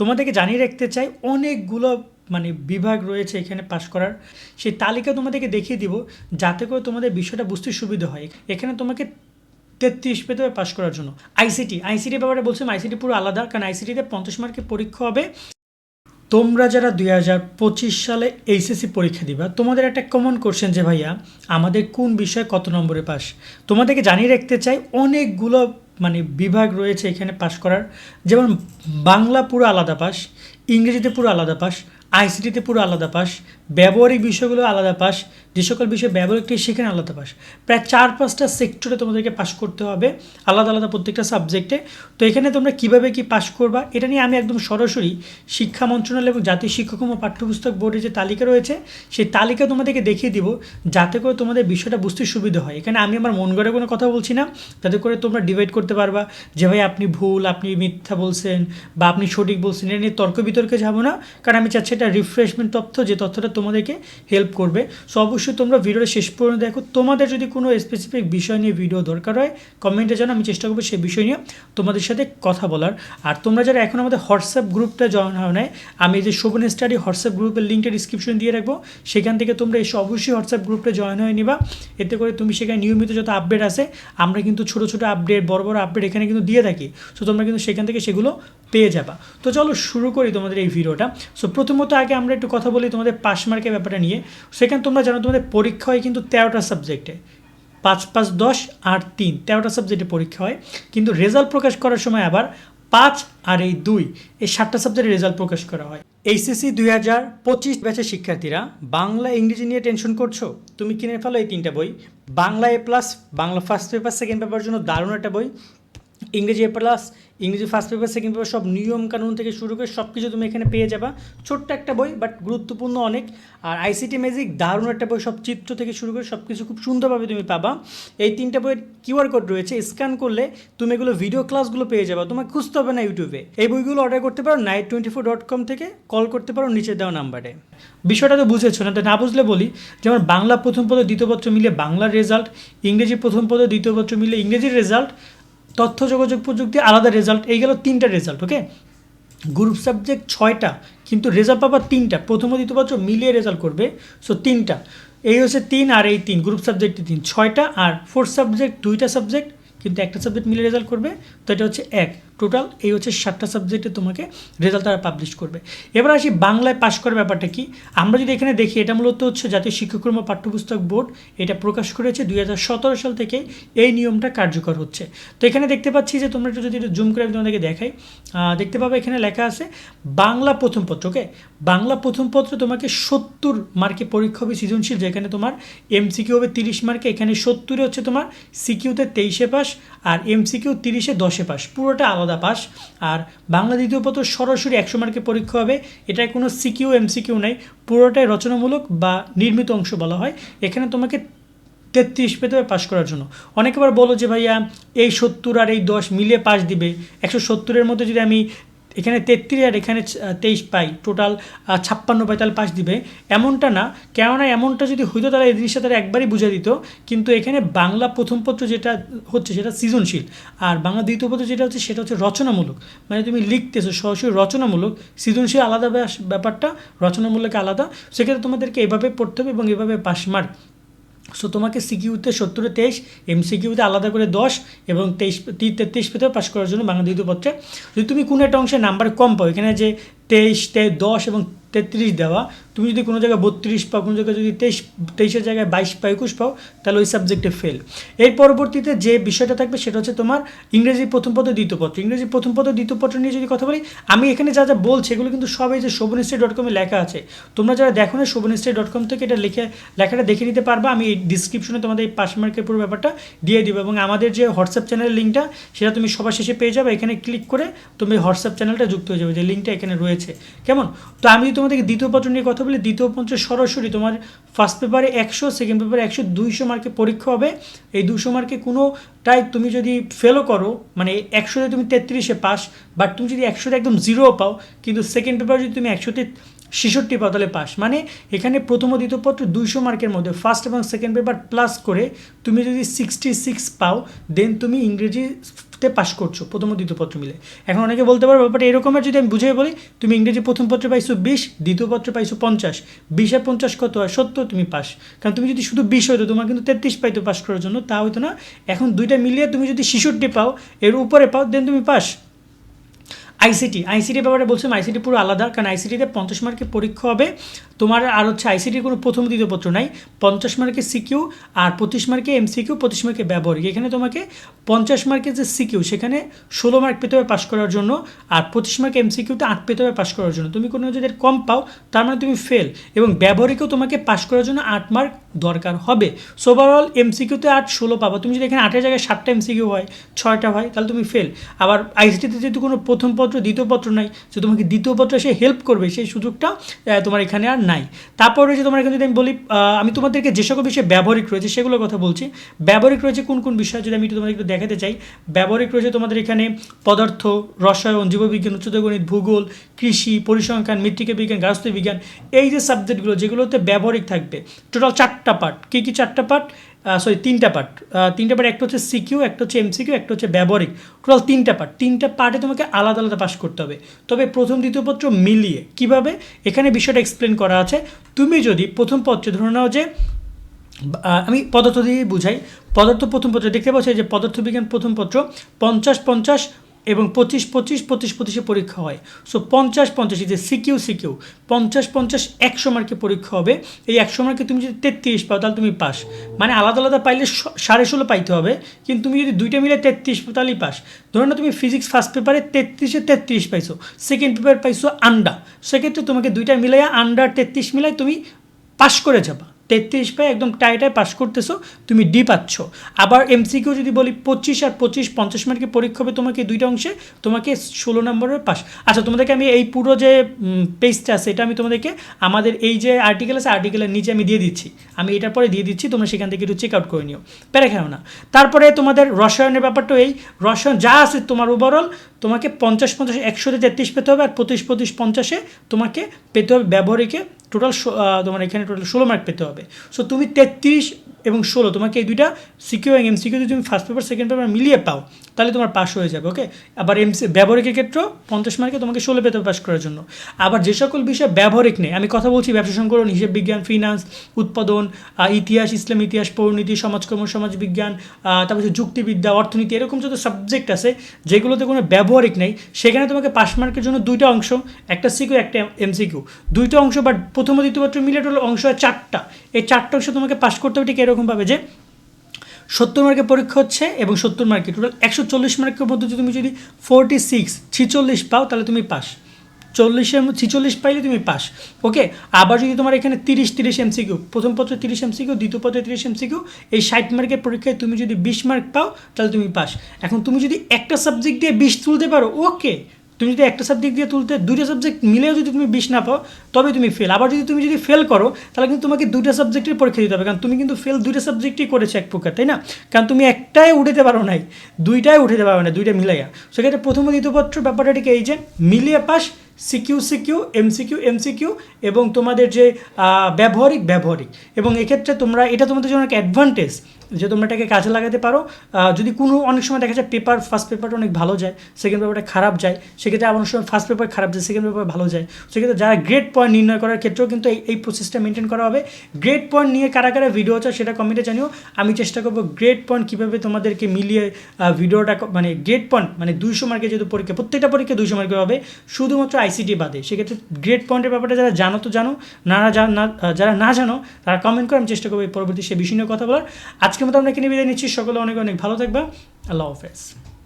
তোমাদেরকে জানিয়ে রাখতে চাই, অনেকগুলো মানে বিভাগ রয়েছে এখানে পাশ করার। সেই তালিকা তোমাদেরকে দেখিয়ে দিব, যাতে করে তোমাদের বিষয়টা বুঝতে সুবিধা হয়। এখানে তোমাকে তেত্রিশ পেতে হবে পাশ করার জন্য। আইসিটি আইসিটি ব্যাপারে বলছিলাম আইসিটি পুরো আলাদা, কারণ আইসিটিতে পঞ্চাশ মার্কের পরীক্ষা হবে। তোমরা যারা দুই হাজার পঁচিশ সালে এইচএসসি পরীক্ষা দিবা, তোমাদের একটা কমন কোশ্চেন যে ভাইয়া, আমাদের কোন বিষয়ে কত নম্বরে পাস তোমাদেরকে জানিয়ে রাখতে চাই, অনেকগুলো মানে বিভাগ রয়েছে এখানে পাশ করার। যেমন বাংলা পুরো আলাদা পাস ইংরেজিতে পুরো আলাদা পাস আইসিটিতে পুরো আলাদা পাস ব্যবহারিক বিষয়গুলো আলাদা পাস যে সকল বিষয় ব্যবহারিকটি সেখানে আলাদা পাস। প্রায় চার, পাঁচটা সেক্টরে তোমাদেরকে পাস করতে হবে, আলাদা আলাদা প্রত্যেকটা সাবজেক্টে তো এখানে তোমরা কীভাবে কি পাস করবা, এটা নিয়ে আমি একদম সরাসরি শিক্ষা মন্ত্রণালয় এবং জাতীয় শিক্ষাক্রম ও পাঠ্যপুস্তক বোর্ডের যে তালিকা রয়েছে, সেই তালিকা তোমাদেরকে দেখিয়ে দিব, যাতে করে তোমাদের বিষয়টা বুঝতে সুবিধা হয়। এখানে আমি আমার মন গড়ে কোনো কথা বলছি না যাতে করে তোমরা ডিভাইড করতে পারবা যে, ভাই, আপনি ভুল, আপনি মিথ্যা বলছেন বা আপনি সঠিক বলছেন, এটা নিয়ে তর্ক বিতর্কে যাব না। কারণ আমি চাচ্ছি এটা রিফ্রেশমেন্ট তথ্য, যে তথ্যটা তোমাদেরকে হেল্প করবে। সো অবশ্যই তোমরা ভিডিওটা শেষ পর্যন্ত দেখো। তোমাদের যদি কোনো স্পেসিফিক বিষয় নিয়ে ভিডিও দরকার হয় কমেন্টে জানো আমি চেষ্টা করব সেই বিষয় নিয়ে তোমাদের সাথে কথা বলার। আর তোমরা যারা এখন আমাদের হোয়াটসঅ্যাপ গ্রুপটা জয়েন হয় নাই, আমি যে শোভন স্টাডি হোয়াটসঅ্যাপ গ্রুপের লিঙ্কটা ডিসক্রিপশন দিয়ে রাখব। সেখান থেকে তোমরা এসে অবশ্যই হোয়াটসঅ্যাপ গ্রুপটা জয়েন হয়ে নিবা। এতে করে তুমি সেখানে নিয়মিত যত আপডেট আছে, আমরা কিন্তু ছোটো ছোটো আপডেট বড় বড় আপডেট এখানে কিন্তু দিয়ে থাকি। সো তোমরা কিন্তু সেখান থেকে সেগুলো পেয়ে যাবা। তো চলো শুরু করি তোমাদের এই ভিডিওটা। সো প্রথমত আগে আমরা একটু কথা বলি তোমাদের পাস মার্কের ব্যাপারটা নিয়ে। সেখানে তোমরা জানো তোমাদের পরীক্ষা হয় কিন্তু তেরোটা সাবজেক্টে পাঁচ পাঁচ, দশ আর তিন, তেরোটা সাবজেক্টে পরীক্ষা হয়। কিন্তু রেজাল্ট প্রকাশ করার সময় আবার পাঁচ আর এই দুই, এই সাতটা সাবজেক্টের রেজাল্ট প্রকাশ করা হয়। এইচএসসি দুই হাজার পঁচিশ ব্যাচের শিক্ষার্থীরা বাংলা, ইংরেজি নিয়ে টেনশন করছ? তুমি কিনে ফেলো এই তিনটা বই। Bangla A plus Bangla first paper second paper জন্য দারুণ একটা বই। ইংরেজি এ প্লাস ইংরেজি ফার্স্ট পেপার সেকেন্ড পেপার সব নিয়ম কানুন থেকে শুরু করে সব কিছু তুমি এখানে পেয়ে যাবা। ছোট্ট একটা বই বাট গুরুত্বপূর্ণ অনেক। আর আইসিটি ম্যাজিক দারুণ একটা বই, সব চিত্র থেকে শুরু করে সব কিছু খুব সুন্দরভাবে তুমি পাবা। এই তিনটা বইয়ের কিউআর কোড রয়েছে স্ক্যান করলে তুমি এগুলো ভিডিও ক্লাসগুলো পেয়ে যাবা। তোমাকে খুঁজতে হবে না ইউটিউবে এই বইগুলো অর্ডার করতে পারো night twenty four dot com থেকে কল করতে পারো নিচে দেওয়া নাম্বারে বিষয়টা তো বুঝেছ না, তো না বুঝলে বলি যেমন বাংলা প্রথম পদ, দ্বিতীয় পত্র মিলে বাংলার রেজাল্ট ইংরেজি প্রথম পদ, দ্বিতীয় পত্র মিলে ইংরেজির রেজাল্ট তথ্য, যোগাযোগ প্রযুক্তি, আলাদা রেজাল্ট এই গেল তিনটা রেজাল্ট ওকে গ্রুপ সাবজেক্ট ছয়টা, কিন্তু রেজাল্ট পাবার তিনটা। প্রথম ও দ্বিতীয় পত্র মিলিয়ে রেজাল্ট করবে সো তিনটা। এই হচ্ছে তিন আর এই তিন গ্রুপ সাবজেক্টে তিন, ছয়টা আর ফোর্থ সাবজেক্ট দুইটা সাবজেক্ট কিন্তু একটা সাবজেক্ট মিলে রেজাল্ট করবে, তো এটা হচ্ছে এক। টোটাল এই হচ্ছে সাতটা সাবজেক্টে তোমাকে রেজাল্ট তারা পাবলিশ করবে। এবার আসি বাংলায় পাশ করার ব্যাপারটা কি? আমরা যদি এখানে দেখি, এটা মূলত হচ্ছে জাতীয় শিক্ষাক্রম পাঠ্যপুস্তক বোর্ড, এটা প্রকাশ করেছে দুই হাজার সতেরো সাল থেকে এই নিয়মটা কার্যকর হচ্ছে। তো এখানে দেখতে পাচ্ছি যে তোমরা একটু যদি একটু জুম করে আমি তোমাদেরকে দেখাই। দেখতে পাবে এখানে লেখা আছে, বাংলা প্রথম পত্র ওকে বাংলা প্রথম পত্র তোমাকে সত্তর মার্কে পরীক্ষা হবে সৃজনশীল, যেখানে তোমার এমসিকিউ হবে তিরিশ মার্কে, এখানে সত্তরে হচ্ছে তোমার সিকিউতে তেইশে পাস আর এমসিকিউ তিরিশে দশে পাস পুরোটা আলাদা পাস। আর বাংলা দ্বিতীয় পত্র সরাসরি একশো মার্কের পরীক্ষা হবে। এটা কোনো সিকিউ, এমসিকিউ নাই। পুরোটাই রচনামূলক বা নির্মিত অংশ বলা হয়। এখানে তোমাকে তেত্রিশ পেতে হবে পাশ করার জন্য। অনেকে বলো যে ভাইয়া, এই সত্তর আর এই দশ মিলে পাশ দিবে। একশো সত্তরের মধ্যে যদি আমি এখানে তেত্রিশ আর এখানে তেইশ পাই। টোটাল ছাপ্পান্ন পাই, তাহলে পাস দিবে। এমনটা না, কেননা এমনটা যদি হইতো, তাহলে এই জিনিসটা তারা একবারই বুঝে দিত। কিন্তু এখানে বাংলা প্রথম পত্র যেটা হচ্ছে, সেটা সৃজনশীল। আর বাংলা দ্বিতীয় পত্র যেটা হচ্ছে, সেটা হচ্ছে রচনামূলক। মানে তুমি লিখতেছো, সরাসরি রচনামূলক, সৃজনশীল আলাদা ব্যাপারটা, রচনামূলক আলাদা। সেক্ষেত্রে তোমাদেরকে এভাবে পড়তে হবে এবং এভাবে পাস মার্ক সো তোমাকে সিকিউতে সত্তরে, তেইশ এমসিকিউতে আলাদা করে দশ এবং তেইশ তেত্রিশ পেতে পাস করার জন্য বাংলা দ্বিতীয় পত্রে। যদি তুমি কোনো একটা অংশে নাম্বার কম পাও, এখানে যে তেইশ, তে দশ এবং তেত্রিশ দেওয়া তুমি যদি কোনো জায়গায় বত্রিশ পাও, কোনো জায়গায় যদি তেইশ, তেইশের জায়গায় বাইশ পাও, একুশ পাও, তাহলে ওই সাবজেক্টে ফেল এর পরবর্তীতে যে বিষয়টা থাকবে সেটা হচ্ছে তোমার ইংরেজি প্রথম পত্র দ্বিতীয় পত্র ইংরেজি প্রথম পত্র দ্বিতীয় পত্র নিয়ে যদি কথা বলি, আমি এখানে যা যা বলছি এগুলো কিন্তু সবাই যে শোভনশ্রী ডট কমে লেখা আছে। তোমরা যারা দেখো না শোভনশ্রী ডট কম থেকে এটা লিখে, লেখাটা দেখে নিতে পারবা, আমি এই ডিসক্রিপশনে তোমাদের এই পাস মার্কের পুরো ব্যাপারটা দিয়ে দিব এবং আমাদের যে হোয়াটসঅ্যাপ চ্যানেলের লিঙ্কটা সেটা তুমি সবার শেষে পেয়ে যাবে। এখানে ক্লিক করে তুমি হোয়াটসঅ্যাপ চ্যানেলটা যুক্ত হয়ে যাবে, যে লিঙ্কটা এখানে রয়েছে। কেমন? তো আমি যদি তোমাদেরকে দ্বিতীয় পত্র নিয়ে কথা বলি দ্বিতীয় পত্র সরাসরি তোমার ফার্স্ট পেপারে একশো সেকেন্ড পেপারে একশো দুইশো মার্কে পরীক্ষা হবে। এই দুশো মার্কে কোনোটাই তুমি যদি ফেলও করো মানে একশোতে তুমি তেত্রিশে পাস বাট তুমি যদি একশোতে একদম জিরো পাও, কিন্তু সেকেন্ড পেপার যদি তুমি একশোতে ছেষট্টি পাও, তাহলে পাস মানে এখানে প্রথম ও দ্বিতীয় পত্র দুইশো মার্কের মধ্যে ফার্স্ট এবং সেকেন্ড পেপার প্লাস করে তুমি যদি সিক্সটি সিক্স পাও দেন তুমি ইংরেজি তে পাশ করছ, প্রথম ও দ্বিতীয় পত্র মিলে। এখন অনেকে বলতে পারো ব্যাপারটা এরকমের যদি আমি বুঝিয়ে বলি, তুমি ইংরেজি প্রথম পত্রে পাইছো বিশ, দ্বিতীয় পত্রে পাইছো পঞ্চাশ। বিশ আর পঞ্চাশ কত হয়? সত্তর, তুমি পাস কারণ তুমি যদি শুধু বিশ হইতো, তোমার কিন্তু তেত্রিশ পাইতো পাস করার জন্য, তা হইতো না। এখন দুইটা মিলিয়ে তুমি যদি শিশুটি পাও, এর উপরে পাও দেন তুমি পাস আইসিটি আইসিটি ব্যাপারে বলছিলাম আইসিটি পুরো আলাদা, কারণ আইসিটিতে পঞ্চাশ মার্কের পরীক্ষা হবে। তোমার আর হচ্ছে আইসিটির কোনো প্রথম দ্বিতীয় পত্র নাই, পঞ্চাশ মার্কের সিকিউ আর পঁচিশ মার্কে এমসিকিউ পঁচিশ মার্কে ব্যবহারিক। এখানে তোমাকে পঞ্চাশ মার্কের যে সিকিউ সেখানে ষোলো মার্ক পেতে হবে পাশ করার জন্য আর পঁচিশ মার্ক এমসিকিউতে আট পেতে হবে পাশ করার জন্য। তুমি কোনো যদি কম পাও, তার মানে তুমি ফেল এবং ব্যবহারিকও তোমাকে পাশ করার জন্য আট মার্ক দরকার হবে। সো ওভারঅল এমসিকিউতে আট, ষোলো পাবা। তুমি যদি এখানে আটের জায়গায় সাতটা এমসিকিউ হয়, ছয়টা হয়, তাহলে তুমি ফেল আবার আইসিটিতে যেহেতু কোনো প্রথম পত্র, দ্বিতীয় পত্র নাই যে তোমাকে দ্বিতীয় পত্র এসে হেল্প করবে, সেই সুযোগটা তোমার এখানে আর নাই। তারপর রয়েছে তোমার এখানে যদি আমি বলি আমি তোমাদেরকে যে সকল বিষয়ে ব্যবহারিক রয়েছে সেগুলোর কথা বলছি। ব্যবহারিক রয়েছে কোন কোন বিষয় যদি আমি একটু তোমাদের একটু দেখাতে চাই? ব্যবহারিক রয়েছে তোমাদের এখানে পদার্থ, রসায়ন, জীববিজ্ঞান উচ্চতর গণিত, ভূগোল, কৃষি, পরিসংখ্যান, মৃত্তিকা বিজ্ঞান, গার্হস্থ্য বিজ্ঞান, এই যে সাবজেক্টগুলো যেগুলোতে ব্যবহারিক থাকবে। টোটাল চারটা পার্ট কী কী চারটা পার্ট সরি তিনটা পার্ট তিনটা পার্ট একটা হচ্ছে সিকিউ একটা হচ্ছে এমসিকিউ একটা হচ্ছে ব্যবহারিক। টোটাল তিনটা পার্ট তিনটা পার্টে তোমাকে আলাদা আলাদা পাস করতে হবে। তবে প্রথম, দ্বিতীয় পত্র মিলিয়ে। কীভাবে? এখানে বিষয়টা এক্সপ্লেন করা আছে। তুমি যদি প্রথম পত্রে ধরে নাও যে আমি পদার্থ দিয়েই বুঝাই। পদার্থ প্রথম পত্র দেখতে পাচ্ছি যে পদার্থবিজ্ঞান প্রথম পত্র পঞ্চাশ পঞ্চাশ এবং পঁচিশ পঁচিশ পঁচিশ, পঁচিশে পরীক্ষা হয়। সো পঞ্চাশ পঞ্চাশ যে সিকিউ সিকিউ পঞ্চাশ পঞ্চাশ, একশো মার্কে পরীক্ষা হবে। এই একশো মার্কে তুমি যদি তেত্রিশ পাও, তাহলে তুমি পাস। মানে আলাদা আলাদা পাইলে সাড়ে ষোলো পাইতে হবে, কিন্তু তুমি যদি দুইটা মিলে তেত্রিশ পাও, তাহলেই পাস। ধরো না তুমি ফিজিক্স ফার্স্ট পেপারে তেত্রিশে তেত্রিশ পাইছো, সেকেন্ড পেপার পাইছো আন্ডা। সেক্ষেত্রে তোমাকে দুইটা মিলাইয়া আন্ডার তেত্রিশ মিলাই তুমি পাস করে যাবা। তেত্রিশ পাই একদম টাইটায় পাস করতেছো, তুমি ডি পাচ্ছ। আবার এমসিকিউ যদি বলি পঁচিশ আর পঁচিশ, পঞ্চাশ মার্কে পরীক্ষা হবে তোমাকে দুইটা অংশে, তোমাকে ষোলো নম্বরের পাস আচ্ছা তোমাদেরকে আমি এই পুরো যে পেজটা আছে, এটা আমি তোমাদেরকে আমাদের এই যে আর্টিকেল আছে আর্টিকেলের নিচে আমি দিয়ে দিচ্ছি। আমি এটার পরে দিয়ে দিচ্ছি, তোমরা সেখান থেকে একটু চেক আউট করে নিও। প্যারা খেও না। তারপরে তোমাদের রসায়নের ব্যাপারটা এই, রসায়ন যা আছে তোমার ওভারঅল তোমাকে পঞ্চাশ পঞ্চাশ, একশোতে তেত্রিশ পেতে হবে আর পঁচিশ পঁচিশ, পঞ্চাশে তোমাকে পেতে হবে ব্যবহারিকে টোটাল তোমার এখানে টোটাল ষোলো মার্ক পেতে হবে। সো তুমি তেত্রিশ এবং ষোলো, তোমাকে এই দুইটা সিকিউ এবং এমসিকিউ যদি তুমি ফার্স্ট পেপার সেকেন্ড পেপার মিলিয়ে পাও, তাহলে তোমার পাস হয়ে যাবে ওকে আবার এমসি ব্যবহারিকের ক্ষেত্রেও পঞ্চাশ মার্কে তোমাকে ষোলো পেতে পাস করার জন্য। আবার যে সকল বিষয় ব্যবহারিক নেই, আমি কথা বলছি ব্যবসা সংকলন, হিসেব বিজ্ঞান ফিনান্স উৎপাদন ইতিহাস, ইসলাম ইতিহাস, পৌরনীতি, সমাজকর্ম, সমাজ বিজ্ঞান তারপর যুক্তিবিদ্যা, অর্থনীতি, এরকম যত সাবজেক্ট আছে, যেগুলোতে কোনো ব্যবহারিক নেই, সেখানে তোমাকে পাস মার্কের জন্য দুইটা অংশ, একটা সিকিউ একটা এমসিকিউ দুইটা অংশ বাট প্রথম ও দ্বিতীয় পত্র মিলে টোটাল অংশ হয় চারটা। এই চারটা অংশ তোমাকে পাস করতে হবে ঠিক এরকমভাবে যে সত্তর মার্কের পরীক্ষা হচ্ছে এবং সত্তর মার্কের টোটাল একশো চল্লিশ মার্কের মধ্যে যদি তুমি যদি ফোরটি সিক্স ছিচল্লিশ পাও তাহলে তুমি পাস চল্লিশের ছিচল্লিশ পাইলে তুমি পাস ওকে আবার যদি তোমার এখানে তিরিশ তিরিশ এমসিকিউ প্রথম পত্রে তিরিশ এমসিকিউ দ্বিতীয় পত্রে তিরিশ এমসিকিউ এই ষাট মার্কের পরীক্ষায় তুমি যদি বিশ মার্ক পাও তাহলে তুমি পাস এখন তুমি যদি একটা সাবজেক্ট দিয়ে বিশ তুলতে পারো ওকে তুমি যদি একটা সাবজেক্ট দিয়ে তুলতে, দুইটা সাবজেক্ট মিলেও যদি তুমি বিশ না পাও তবে তুমি ফেল আবার যদি তুমি যদি ফেল করো, তাহলে কিন্তু তোমাকে দুইটা সাবজেক্টের পরীক্ষা দিতে হবে, কারণ তুমি কিন্তু ফেল দুইটা সাবজেক্টই করেছ এক প্রকার, তাই না? কারণ তুমি একটাই উঠাতে পারো নাই, দুইটাই উঠাতে পারো না দুইটা মিলাইয়া। সেক্ষেত্রে প্রথম ও দ্বিতীয় ব্যাপারটা ঠিক এই যে, মিলিয়ে pass CQ CQ, MCQ MCQ এবং তোমাদের যে ব্যবহারিক ব্যবহারিক। এবং এক্ষেত্রে তোমরা, এটা তোমাদের জন্য একটা অ্যাডভান্টেজ যে তোমরা এটাকে কাজে লাগাতে পারো যদি কোনো অনেক সময় দেখা যায় পেপার ফার্স্ট পেপারটা অনেক ভালো যায় সেকেন্ড পেপারটা খারাপ যায়, সেক্ষেত্রে আবার অনেক সময় ফার্স্ট পেপার খারাপ যায় সেকেন্ড পেপার ভালো যায়। সেক্ষেত্রে যারা গ্রেড পয়েন্ট নির্ণয় করার ক্ষেত্রেও কিন্তু এই এই প্রসেসটা মেনটেন করা হবে। গ্রেড পয়েন্ট নিয়ে কারা কারা ভিডিও আছে সেটা কমেন্টে জানিও। আমি চেষ্টা করব গ্রেড পয়েন্ট কীভাবে তোমাদেরকে মিলিয়ে ভিডিওটা মানে গ্রেড পয়েন্ট মানে দুইশো মার্কের যেহেতু পরীক্ষা, প্রত্যেকটা পরীক্ষা দুইশো মার্কের হবে, শুধুমাত্র আইসিটি বাদে। সেক্ষেত্রে গ্রেড পয়েন্টের ব্যাপারটা যারা জানো তো জানো, না জা- না যারা না জানো, তারা কমেন্ট করে আমি চেষ্টা করব পরবর্তী সে বিষয় নিয়ে কথা বলার। আজকের মতো আমরা এখানে বিদায় নিচ্ছি। সকলে অনেক অনেক ভালো থাকবা। আল্লাহ হাফেজ।